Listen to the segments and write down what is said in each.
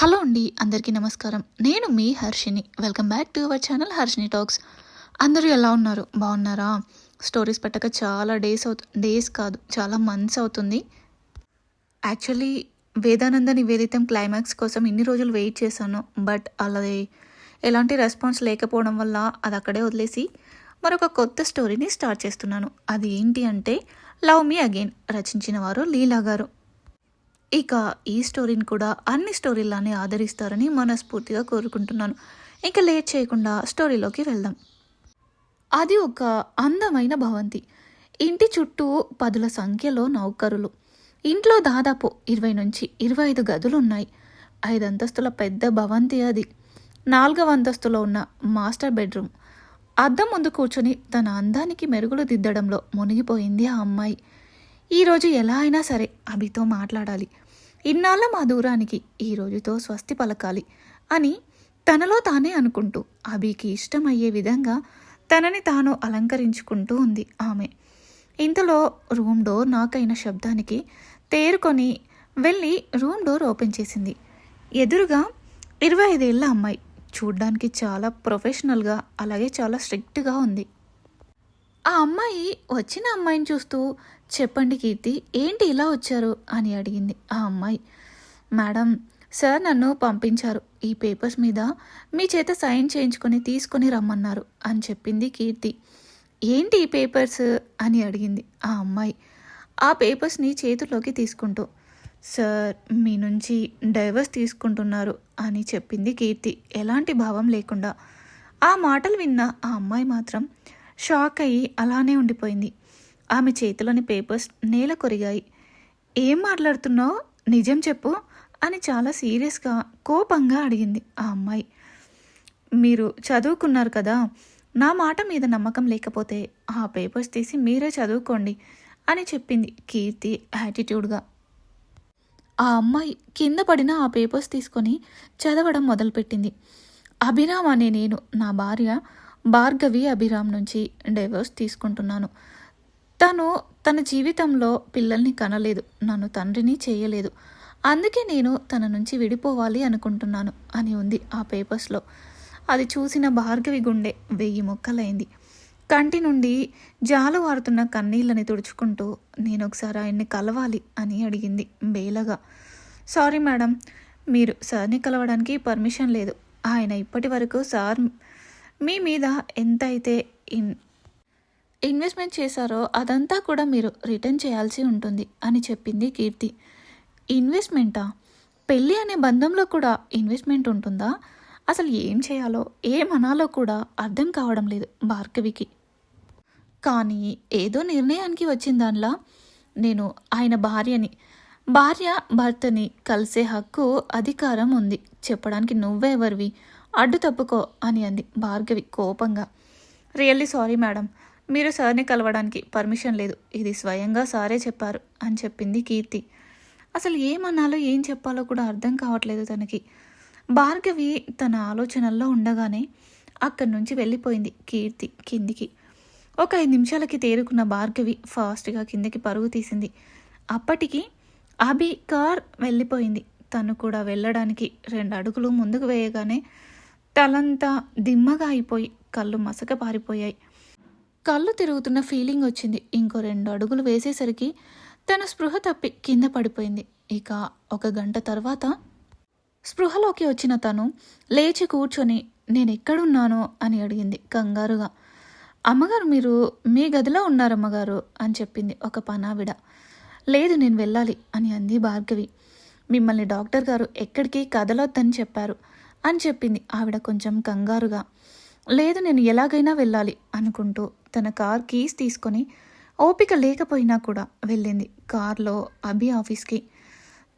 Hello అండి అందరికీ నమస్కారం. నేను మీ Harshini welcome back to our channel Harshini talks. అందరూ ఎలా ఉన్నారు? బాగున్నారా? స్టోరీస్ పెట్టక చాలా డేస్ అవుతు డేస్ కాదు చాలా మంత్స్ అవుతుంది. యాక్చువల్లీ వేదానంద నివేదితం క్లైమాక్స్ కోసం ఇన్ని రోజులు వెయిట్ చేశాను బట్ అలా ఎలాంటి రెస్పాన్స్ లేకపోవడం వల్ల అది అక్కడే వదిలేసి మరొక కొత్త స్టోరీని స్టార్ట్ చేస్తున్నాను. అది ఏంటి అంటే లవ్ మీ అగైన్ రచించిన వారు లీలా గారు. ఇక ఈ స్టోరీని కూడా అన్ని స్టోరీలానే ఆదరిస్తారని మనస్ఫూర్తిగా కోరుకుంటున్నాను. ఇంకా లేట్ చేయకుండా స్టోరీలోకి వెళ్దాం. అది ఒక అందమైన భవంతి. ఇంటి చుట్టూ పదుల సంఖ్యలో నౌకరులు. ఇంట్లో దాదాపు ఇరవై నుంచి ఇరవై ఐదు గదులు ఉన్నాయి ఐదు అంతస్తుల పెద్ద భవంతి అది. నాలుగవ అంతస్తులో ఉన్న మాస్టర్ బెడ్రూమ్. అద్దం ముందు కూర్చొని తన అందానికి మెరుగులు దిద్దడంలో మునిగిపోయింది ఆ అమ్మాయి. ఈరోజు ఎలా అయినా సరే అభితో మాట్లాడాలి. ఇన్నాళ్ళ మా దూరానికి ఈ రోజుతో స్వస్తి పలకాలి అని తనలో తానే అనుకుంటూ అభికి ఇష్టమయ్యే విధంగా తనని తాను అలంకరించుకుంటూ ఉంది ఆమె. ఇంతలో రూమ్ డోర్ నాకైన శబ్దానికి తేరుకొని వెళ్ళి రూమ్ డోర్ ఓపెన్ చేసింది. ఎదురుగా ఇరవై ఐదేళ్ళ అమ్మాయి చూడ్డానికి చాలా ప్రొఫెషనల్గా అలాగే చాలా స్ట్రిక్ట్గా ఉంది. ఆ అమ్మాయి వచ్చిన అమ్మాయిని చూస్తూ చెప్పండి కీర్తి ఏంటి ఇలా వచ్చారు? అని అడిగింది ఆ అమ్మాయి. మేడం సార్ నన్ను పంపించారు. ఈ పేపర్స్ మీద మీ చేత సైన్ చేయించుకొని తీసుకొని రమ్మన్నారు అని చెప్పింది కీర్తి. ఏంటి ఈ పేపర్స్? అని అడిగింది ఆ అమ్మాయి. ఆ పేపర్స్ని చేతుల్లోకి తీసుకుంటూ. సార్ మీ నుంచి డైవర్స్ తీసుకుంటున్నారు అని చెప్పింది కీర్తి. ఎలాంటి భావం లేకుండా. ఆ మాటలు విన్న ఆ అమ్మాయి మాత్రం షాక్ అయ్యి అలానే ఉండిపోయింది. ఆమె చేతిలోని పేపర్స్ నేల కొరిగాయి. ఏం మాట్లాడుతున్నావు? నిజం చెప్పు అని చాలా సీరియస్గా కోపంగా అడిగింది ఆ అమ్మాయి. మీరు చదువుకున్నారు కదా నా మాట మీద నమ్మకం లేకపోతే ఆ పేపర్స్ తీసి మీరే చదువుకోండి అని చెప్పింది కీర్తి యాటిట్యూడ్గా. ఆ అమ్మాయి కింద పడిన ఆ పేపర్స్ తీసుకొని చదవడం మొదలుపెట్టింది. అభిరామ్ అనే నేను నా భార్య. భార్గవి అభిరామ్ నుంచి డైవర్స్ తీసుకుంటున్నాను. తను తన జీవితంలో పిల్లల్ని కనలేదు నన్ను తండ్రిని చేయలేదు. అందుకే నేను తన నుంచి విడిపోవాలి అనుకుంటున్నాను అని ఉంది ఆ పేపర్స్లో. అది చూసిన భార్గవి గుండె వెయ్యి మొక్కలైంది. కంటి నుండి జాలు వారుతున్న కన్నీళ్ళని తుడుచుకుంటూ నేను ఒకసారి ఆయన్ని కలవాలి అని అడిగింది బేలగా. సారీ మేడం మీరు సార్ని కలవడానికి పర్మిషన్ లేదు. ఆయన ఇప్పటి వరకు సార్ మీ మీద ఎంత అయితే ఇన్ ఇన్వెస్ట్మెంట్ చేశారో అదంతా కూడా మీరు రిటర్న్ చేయాల్సి ఉంటుంది అని చెప్పింది కీర్తి. ఇన్వెస్ట్మెంటా? పెళ్ళి అనే బంధంలో కూడా ఇన్వెస్ట్మెంట్ ఉంటుందా? అసలు ఏం చేయాలో ఏమనాలో కూడా అర్థం కావడం లేదు భార్గవికి. కానీ ఏదో నిర్ణయానికి వచ్చిన దానిలా నేను ఆయన భార్యని భార్య భర్తని కలిసే హక్కు అధికారం ఉంది. చెప్పడానికి నువ్వెవరివి? అడ్డు తప్పుకో అని అంది భార్గవి కోపంగా. Really sorry madam. మీరు సార్ని కలవడానికి పర్మిషన్ లేదు. ఇది స్వయంగా సారే చెప్పారు అని చెప్పింది కీర్తి. అసలు ఏమన్నాలో ఏం చెప్పాలో కూడా అర్థం కావట్లేదు తనకి. భార్గవి తన ఆలోచనల్లో ఉండగానే అక్కడి నుంచి వెళ్ళిపోయింది కీర్తి కిందికి. ఒక ఐదు నిమిషాలకి తేరుకున్న భార్గవి ఫాస్ట్గా కిందకి పరుగు తీసింది. అప్పటికి అభి కార్ వెళ్ళిపోయింది. తను కూడా వెళ్ళడానికి రెండు అడుగులు ముందుకు వేయగానే తలంతా దిమ్మగా అయిపోయి కళ్ళు మసక పారిపోయాయి. కళ్ళు తిరుగుతున్న ఫీలింగ్ వచ్చింది. ఇంకో రెండు అడుగులు వేసేసరికి తన స్పృహ తప్పి కింద పడిపోయింది. ఇక ఒక గంట తర్వాత స్పృహలోకి వచ్చిన తను లేచి కూర్చొని నేను ఎక్కడున్నానో అని అడిగింది కంగారుగా. అమ్మగారు మీరు మీ గదిలో ఉన్నారమ్మగారు అని చెప్పింది ఒక పనావిడ. లేదు నేను వెళ్ళాలి అని అంది భార్గవి. మిమ్మల్ని డాక్టర్ గారు ఎక్కడికి కదలొద్దని చెప్పారు. అని చెప్పింది. ఆవిడ కొంచెం కంగారుగా లేదు నేను ఎలాగైనా వెళ్ళాలి అనుకుంటూ తన కార్ కీస్ తీసుకొని ఓపిక లేకపోయినా కూడా వెళ్ళింది. కార్లో అభి ఆఫీస్కి.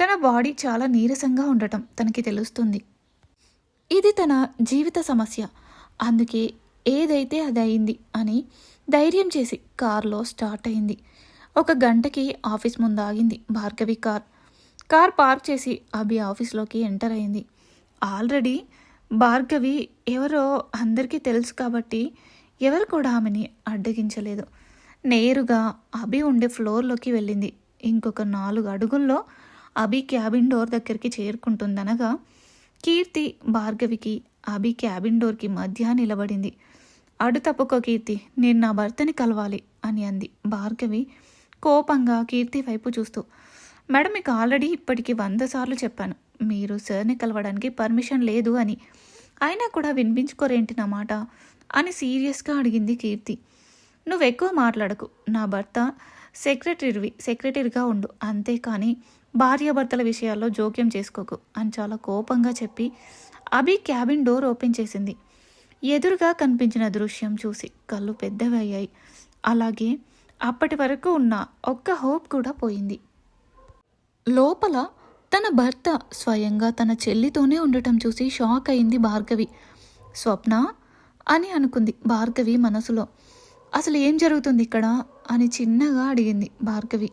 తన బాడీ చాలా నీరసంగా ఉండటం తనకి తెలుస్తుంది. ఇది తన జీవిత సమస్య. అందుకే ఏదైతే అది అయింది అని ధైర్యం చేసి కార్లో స్టార్ట్ అయింది. ఒక గంటకి ఆఫీస్ ముందు ఆగింది భార్గవి కార్. కార్ పార్క్ చేసి అభి ఆఫీస్లోకి ఎంటర్ అయింది. ఆల్రెడీ భార్గవి ఎవరో అందరికీ తెలుసు కాబట్టి ఎవరు కూడా ఆమెని అడ్డగించలేదు. నేరుగా అభి ఉండే ఫ్లోర్లోకి వెళ్ళింది. ఇంకొక నాలుగు అడుగుల్లో అభి క్యాబిన్ డోర్ దగ్గరికి చేరుకుంటుందనగా కీర్తి భార్గవికి అభి క్యాబిన్ డోర్కి మధ్య నిలబడింది. అడు తప్పుకో కీర్తి నేను నా భర్తని కలవాలి అని అంది. భార్గవి కోపంగా కీర్తి వైపు చూస్తూ మేడం మీకు ఆల్రెడీ ఇప్పటికి వంద సార్లు చెప్పాను. మీరు సార్ని కలవడానికి పర్మిషన్ లేదు అని. అయినా కూడా వినిపించుకోరేంటి నా మాట? అని సీరియస్గా అడిగింది కీర్తి. నువ్వు ఎక్కువ మాట్లాడకు. నా భర్త సెక్రటరీవి సెక్రటరీగా ఉండు. అంతేకాని భార్యాభర్తల విషయాల్లో జోక్యం చేసుకోకు అని చాలా కోపంగా చెప్పి అభి క్యాబిన్ డోర్ ఓపెన్ చేసింది. ఎదురుగా కనిపించిన దృశ్యం చూసి కళ్ళు పెద్దవి అయ్యాయి. అలాగే అప్పటి వరకు ఉన్న ఒక్క హోప్ కూడా పోయింది. లోపల తన భర్త స్వయంగా తన చెల్లితోనే ఉండటం చూసి షాక్ అయింది భార్గవి. స్వప్న అని అనుకుంది భార్గవి మనసులో. అసలు ఏం జరుగుతుంది ఇక్కడ? అని చిన్నగా అడిగింది భార్గవి.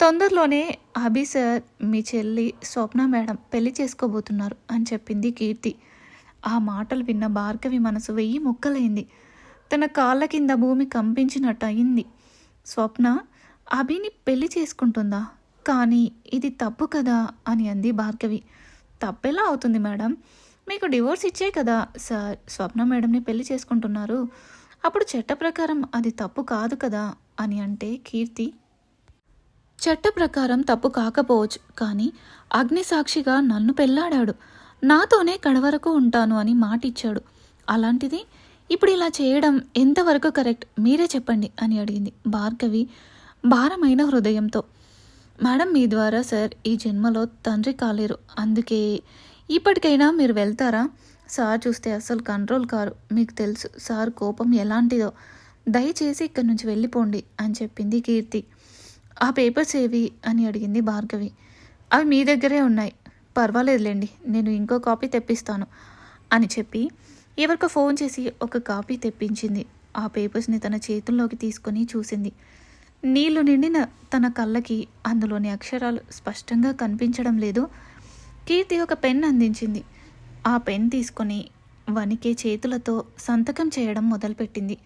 తొందరలోనే అభి సార్ మీ చెల్లి స్వప్న మేడం పెళ్ళి చేసుకోబోతున్నారు అని చెప్పింది కీర్తి. ఆ మాటలు విన్న భార్గవి మనసు వెయ్యి ముక్కలైంది. తన కాళ్ళ కింద భూమి కంపించినట్టు అయింది. స్వప్న అభిని పెళ్ళి చేసుకుంటుందా? కానీ ఇది తప్పు కదా అని అంది భార్గవి. తప్పెలా అవుతుంది మేడం. మీకు డివోర్స్ ఇచ్చే కదా సార్. స్వప్న మేడంని పెళ్ళి చేసుకుంటున్నారు. అప్పుడు చట్ట ప్రకారం అది తప్పు కాదు కదా అని అంటే కీర్తి. చట్ట ప్రకారం తప్పు కాకపోవచ్చు కానీ అగ్నిసాక్షిగా నన్ను పెళ్ళాడాడు నాతోనే కడవరకు ఉంటాను అని మాటిచ్చాడు. అలాంటిది ఇప్పుడు ఇలా చేయడం ఎంతవరకు కరెక్ట్ మీరే చెప్పండి అని అడిగింది భార్గవి భారమైన హృదయంతో. మేడం మీ ద్వారా సార్ ఈ జన్మలో తండ్రి కాలేరు. అందుకే ఇప్పటికైనా మీరు వెళ్తారా? సార్ చూస్తే అసలు కంట్రోల్ కారు. మీకు తెలుసు సార్ కోపం ఎలాంటిదో. దయచేసి ఇక్కడి నుంచి వెళ్ళిపోండి అని చెప్పింది కీర్తి. ఆ పేపర్స్ ఏవి? అని అడిగింది భార్గవి. అవి మీ దగ్గరే ఉన్నాయి. పర్వాలేదులేండి నేను ఇంకో కాపీ తెప్పిస్తాను అని చెప్పి ఎవరికో ఫోన్ చేసి ఒక కాపీ తెప్పించింది. ఆ పేపర్స్ని తన చేతుల్లోకి తీసుకొని చూసింది. నీళ్ళు నిండిన తన కళ్ళకి అందులోని అక్షరాలు స్పష్టంగా కనిపించడం లేదు. కీర్తి ఒక పెన్ అందించింది. ఆ పెన్ తీసుకొని వణికే చేతులతో సంతకం చేయడం మొదలుపెట్టింది.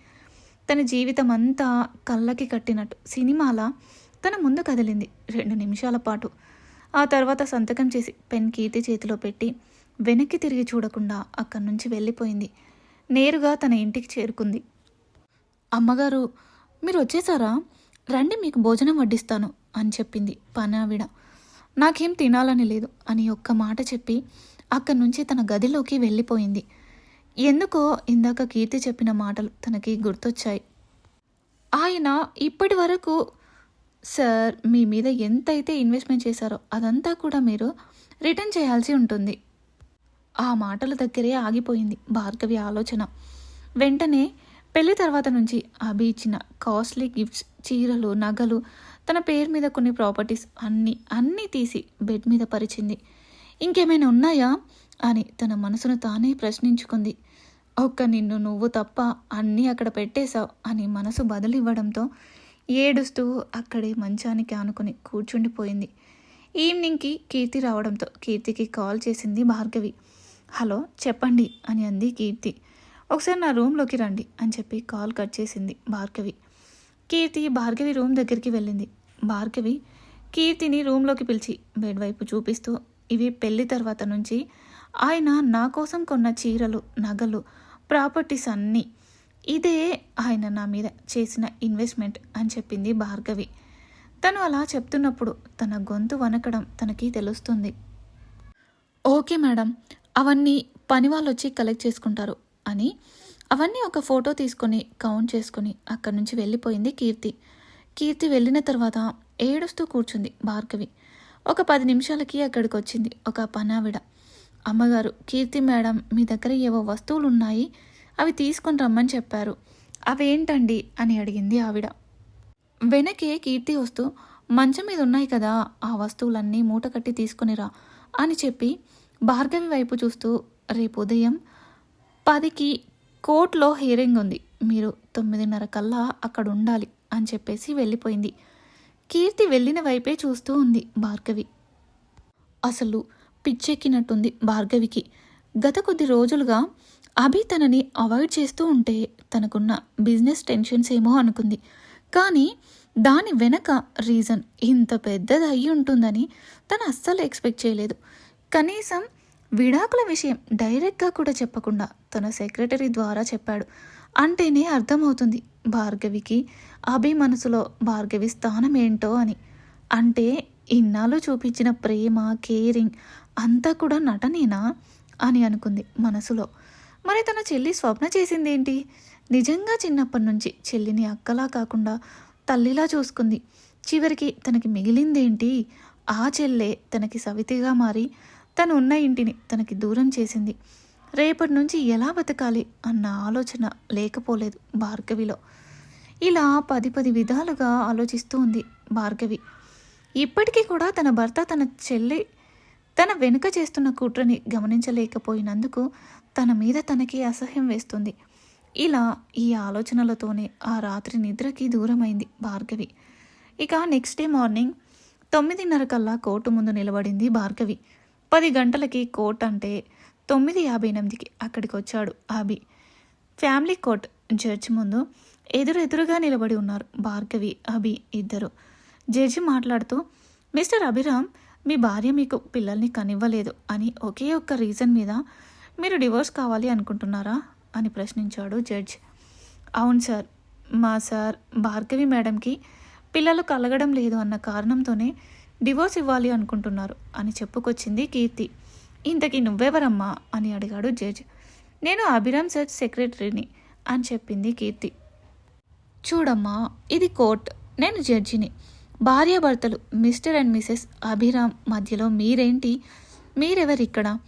తన జీవితం అంతా కళ్ళకి కట్టినట్టు సినిమాల? తన ముందు కదిలింది రెండు నిమిషాల పాటు. ఆ తర్వాత సంతకం చేసి పెన్ కీర్తి చేతిలో పెట్టి వెనక్కి తిరిగి చూడకుండా అక్కడి నుంచి వెళ్ళిపోయింది. నేరుగా తన ఇంటికి చేరుకుంది. అమ్మగారు మీరు వచ్చేసారా? రండి మీకు భోజనం వడ్డిస్తాను అని చెప్పింది పనావిడ. నాకేం తినాలని లేదు అని ఒక్క మాట చెప్పి అక్కడి నుంచి తన గదిలోకి వెళ్ళిపోయింది. ఎందుకో ఇందాక కీర్తి చెప్పిన మాటలు తనకి గుర్తొచ్చాయి. ఆయన ఇప్పటి వరకు సార్ మీ మీద ఎంతైతే ఇన్వెస్ట్మెంట్ చేశారో అదంతా కూడా మీరు రిటర్న్ చేయాల్సి ఉంటుంది. ఆ మాటల దగ్గరే ఆగిపోయింది భార్గవి ఆలోచన. వెంటనే పెళ్ళి తర్వాత నుంచి అభి ఇచ్చిన కాస్ట్లీ గిఫ్ట్స్ చీరలు నగలు తన పేరు మీద కొన్ని ప్రాపర్టీస్ అన్నీ అన్నీ తీసి బెడ్ మీద పరిచింది. ఇంకేమైనా ఉన్నాయా? అని తన మనసును తానే ప్రశ్నించుకుంది. ఒక్క నిన్ను నువ్వు తప్ప అన్నీ అక్కడ పెట్టేశావు అని మనసు బదులివ్వడంతో ఏడుస్తూ అక్కడే మంచానికి ఆనుకుని కూర్చుండిపోయింది. ఈవినింగ్కి కీర్తి రావడంతో కీర్తికి కాల్ చేసింది భార్గవి. హలో చెప్పండి అని అంది కీర్తి. ఒకసారి నా రూమ్లోకి రండి అని చెప్పి కాల్ కట్ చేసింది భార్గవి. కీర్తి భార్గవి రూమ్ దగ్గరికి వెళ్ళింది. భార్గవి కీర్తిని రూమ్లోకి పిలిచి బెడ్ వైపు చూపిస్తూ ఇవి పెళ్ళి తర్వాత నుంచి ఆయన నా కోసం కొన్న చీరలు నగలు ప్రాపర్టీస్ అన్నీ ఇదే ఆయన నా మీద చేసిన ఇన్వెస్ట్మెంట్ అని చెప్పింది భార్గవి. తను అలా చెప్తున్నప్పుడు తన గొంతు వనకడం తనకి తెలుస్తుంది. ఓకే మేడం అవన్నీ పని వాళ్ళు వచ్చి కలెక్ట్ చేసుకుంటారు. అని అవన్నీ ఒక ఫోటో తీసుకొని కౌంట్ చేసుకొని అక్కడి నుంచి వెళ్ళిపోయింది కీర్తి. కీర్తి వెళ్ళిన తర్వాత ఏడుస్తూ కూర్చుంది భార్గవి. ఒక పది నిమిషాలకి అక్కడికి వచ్చింది ఒక పనావిడ. అమ్మగారు కీర్తి మేడం మీ దగ్గర ఏవో వస్తువులు ఉన్నాయి అవి తీసుకొని రమ్మని చెప్పారు. అవేంటండి? అని అడిగింది ఆవిడ. వెనకే కీర్తి వస్తూ మంచం మీద ఉన్నాయి కదా ఆ వస్తువులన్నీ మూట కట్టి తీసుకునిరా అని చెప్పి భార్గవి వైపు చూస్తూ రేపు ఉదయం పదికి కోర్టులో హియరింగ్ ఉంది. మీరు తొమ్మిదిన్నర కల్లా అక్కడ ఉండాలి అని చెప్పేసి వెళ్ళిపోయింది. కీర్తి వెళ్ళిన వైపే చూస్తూ ఉంది భార్గవి. అసలు పిచ్చెక్కినట్టుంది భార్గవికి. గత కొద్ది రోజులుగా అభి తనని అవాయిడ్ చేస్తూ ఉంటే తనకున్న బిజినెస్ టెన్షన్స్ ఏమో అనుకుంది. కానీ దాని వెనక రీజన్ ఇంత పెద్దది అయి ఉంటుందని తను అస్సలు ఎక్స్పెక్ట్ చేయలేదు. కనీసం విడాకుల విషయం డైరెక్ట్గా కూడా చెప్పకుండా తన సెక్రటరీ ద్వారా చెప్పాడు. అంటేనే అర్థమవుతుంది భార్గవికి అభి మనసులో భార్గవి స్థానం ఏంటో అని. అంటే ఇన్నాళ్ళు చూపించిన ప్రేమ కేరింగ్ అంతా కూడా నటనేనా అని అనుకుంది మనసులో. మరి తన చెల్లి స్వప్న చేసిందేంటి? నిజంగా చిన్నప్పటి నుంచి చెల్లిని అక్కలా కాకుండా తల్లిలా చూసుకుంది. చివరికి తనకి మిగిలిందేంటి? ఆ చెల్లె తనకి సవితిగా మారి తను ఉన్న ఇంటిని తనకి దూరం చేసింది. రేపటి నుంచి ఎలా బతకాలి అన్న ఆలోచన లేకపోలేదు భార్గవిలో. ఇలా పది పది విధాలుగా ఆలోచిస్తూ ఉంది భార్గవి. ఇప్పటికీ కూడా తన భర్త తన చెల్లి తన వెనుక చేస్తున్న కుట్రని గమనించలేకపోయినందుకు తన మీద తనకి అసహ్యం వేస్తుంది. ఇలా ఈ ఆలోచనలతోనే ఆ రాత్రి నిద్రకి దూరమైంది భార్గవి. ఇక నెక్స్ట్ డే మార్నింగ్ తొమ్మిదిన్నర కల్లా కోర్టు ముందు నిలబడింది భార్గవి. పది గంటలకి కోర్ట్ అంటే తొమ్మిది యాభై ఎనిమిదికి అక్కడికి వచ్చాడు అభి. ఫ్యామిలీ కోర్ట్ జడ్జి ముందు ఎదురెదురుగా నిలబడి ఉన్నారు భార్గవి అభి ఇద్దరు. జడ్జి మాట్లాడుతూ మిస్టర్ అభిరామ్ మీ భార్య మీకు పిల్లల్ని కనివ్వలేదు అని ఒకే ఒక్క రీజన్ మీద మీరు డివోర్స్ కావాలి అనుకుంటున్నారా? అని ప్రశ్నించాడు జడ్జ్. అవును సార్ మా సార్ భార్గవి మేడంకి పిల్లలు కలగడం లేదు అన్న కారణంతోనే డివోర్స్ ఇవ్వాలి అనుకుంటున్నారు అని చెప్పుకొచ్చింది కీర్తి. ఇంతకీ నువ్వెవరమ్మా? అని అడిగాడు జడ్జ్. నేను అభిరామ్ సార్ సెక్రటరీని అని చెప్పింది కీర్తి. చూడమ్మా ఇది కోర్ట్. నేను జడ్జిని. భార్యాభర్తలు మిస్టర్ అండ్ మిసెస్ అభిరామ్ మధ్యలో మీరేంటి? మీరెవరిక్కడ?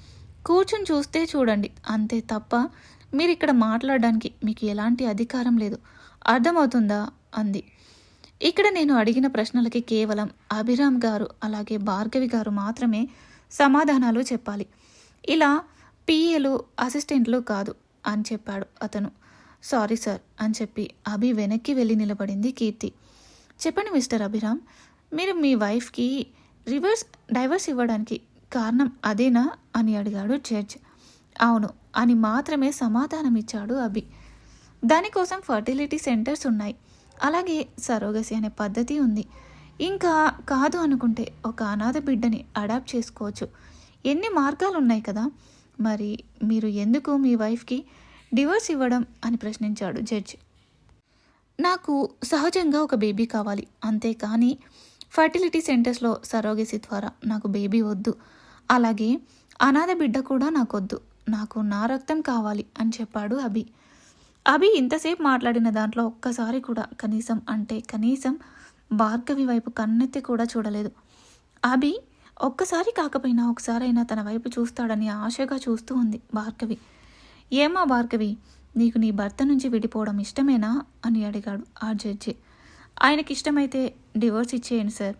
కూర్చుని చూస్తే చూడండి. అంతే తప్ప మీరు ఇక్కడ మాట్లాడడానికి మీకు ఎలాంటి అధికారం లేదు. అర్థమవుతుందా? అంది. ఇక్కడ నేను అడిగిన ప్రశ్నలకి కేవలం అభిరామ్ గారు అలాగే భార్గవి గారు మాత్రమే సమాధానాలు చెప్పాలి. ఇలా పిఏలు అసిస్టెంట్లు కాదు అని చెప్పాడు అతను. సారీ సార్ అని చెప్పి అభి వెనక్కి వెళ్ళి నిలబడింది కీర్తి. చెప్పండి మిస్టర్ అభిరామ్ మీరు మీ వైఫ్కి రివర్స్ డైవర్స్ ఇవ్వడానికి కారణం అదేనా అని అడిగాడు జడ్జ్. అవును అని మాత్రమే సమాధానం ఇచ్చాడు అభి. దానికోసం ఫర్టిలిటీ సెంటర్స్ ఉన్నాయి. అలాగే సరోగసి అనే పద్ధతి ఉంది. ఇంకా కాదు అనుకుంటే ఒక అనాథ బిడ్డని అడాప్ట్ చేసుకోవచ్చు. ఎన్ని మార్గాలు ఉన్నాయి కదా. మరి మీరు ఎందుకు మీ వైఫ్కి డివోర్స్ ఇవ్వడం అని ప్రశ్నించాడు జడ్జ్. నాకు సహజంగా ఒక బేబీ కావాలి. అంతేకాని ఫర్టిలిటీ సెంటర్స్లో సరోగసి ద్వారా నాకు బేబీ వద్దు. అలాగే అనాథ బిడ్డ కూడా నాకొద్దు. నాకు నా రక్తం కావాలి అని చెప్పాడు అభి. అభి ఇంతసేపు మాట్లాడిన దాంట్లో ఒక్కసారి కూడా కనీసం అంటే కనీసం భార్గవి వైపు కన్నెత్తి కూడా చూడలేదు. అభి ఒక్కసారి కాకపోయినా ఒకసారైనా తన వైపు చూస్తాడని ఆశగా చూస్తూ ఉంది భార్గవి. ఏమా భార్గవి నీకు నీ భర్త నుంచి విడిపోవడం ఇష్టమేనా? అని అడిగాడు ఆ జడ్జి ఆయనకి ఇష్టమైతే డివోర్స్ ఇచ్చేయండి సార్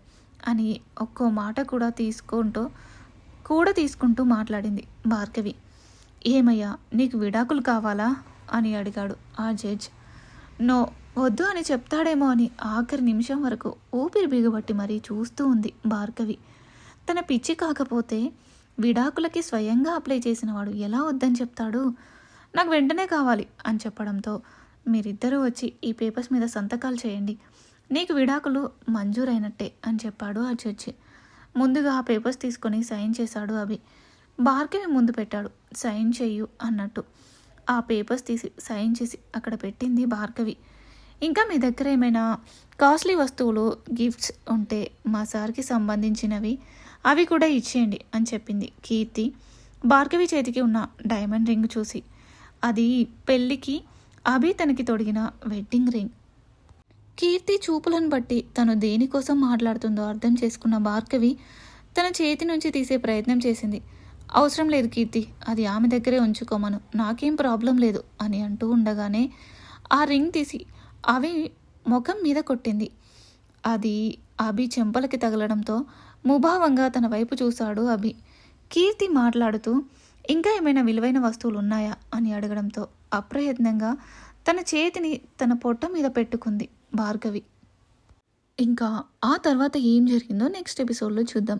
అని ఒక్కో మాట కూడా తీసుకుంటూ కూడా తీసుకుంటూ మాట్లాడింది భార్గవి. ఏమయ్యా నీకు విడాకులు కావాలా? అని అడిగాడు ఆ జడ్జ్. నో వద్దు అని చెప్తాడేమో అని ఆఖరి నిమిషం వరకు ఊపిరి బిగబట్టి మరీ చూస్తూ ఉంది భార్గవి. తన పిచ్చి కాకపోతే విడాకులకి స్వయంగా అప్లై చేసినవాడు ఎలా వద్దని చెప్తాడు? నాకు వెంటనే కావాలి అని చెప్పడంతో మీరిద్దరూ వచ్చి ఈ పేపర్స్ మీద సంతకాలు చేయండి. నీకు విడాకులు మంజూరైనట్టే అని చెప్పాడు ఆ జడ్జి. ముందుగా ఆ పేపర్స్ తీసుకొని సైన్ చేశాడు అవి భార్గవి ముందు పెట్టాడు. సైన్ చెయ్యు అన్నట్టు. ఆ పేపర్స్ తీసి సైన్ చేసి అక్కడ పెట్టింది భార్గవి. ఇంకా మీ దగ్గర ఏమైనా కాస్ట్లీ వస్తువులు గిఫ్ట్స్ ఉంటే మా సార్కి సంబంధించినవి అవి కూడా ఇచ్చేయండి అని చెప్పింది కీర్తి. భార్గవి చేతికి ఉన్న డైమండ్ రింగ్ చూసి అది పెళ్ళికి అభి తనకి తొడిగిన వెడ్డింగ్ రింగ్. కీర్తి చూపులను బట్టి తను దేనికోసం మాట్లాడుతుందో అర్థం చేసుకున్న భార్గవి తన చేతి నుంచి తీసే ప్రయత్నం చేసింది. అవసరం లేదు కీర్తి అది ఆమె దగ్గరే ఉంచుకోమను. నాకేం ప్రాబ్లం లేదు అని అంటూ ఉండగానే ఆ రింగ్ తీసి అవి ముఖం మీద కొట్టింది. అది అభి చెంపలకి తగలడంతో ముభావంగా తన వైపు చూశాడు అభి. కీర్తి మాట్లాడుతూ ఇంకా ఏమైనా విలువైన వస్తువులు ఉన్నాయా? అని అడగడంతో అప్రయత్నంగా తన చేతిని తన పొట్ట మీద పెట్టుకుంది భార్గవి. ఇంకా ఆ తర్వాత ఏం జరిగిందో నెక్స్ట్ ఎపిసోడ్లో చూద్దాం.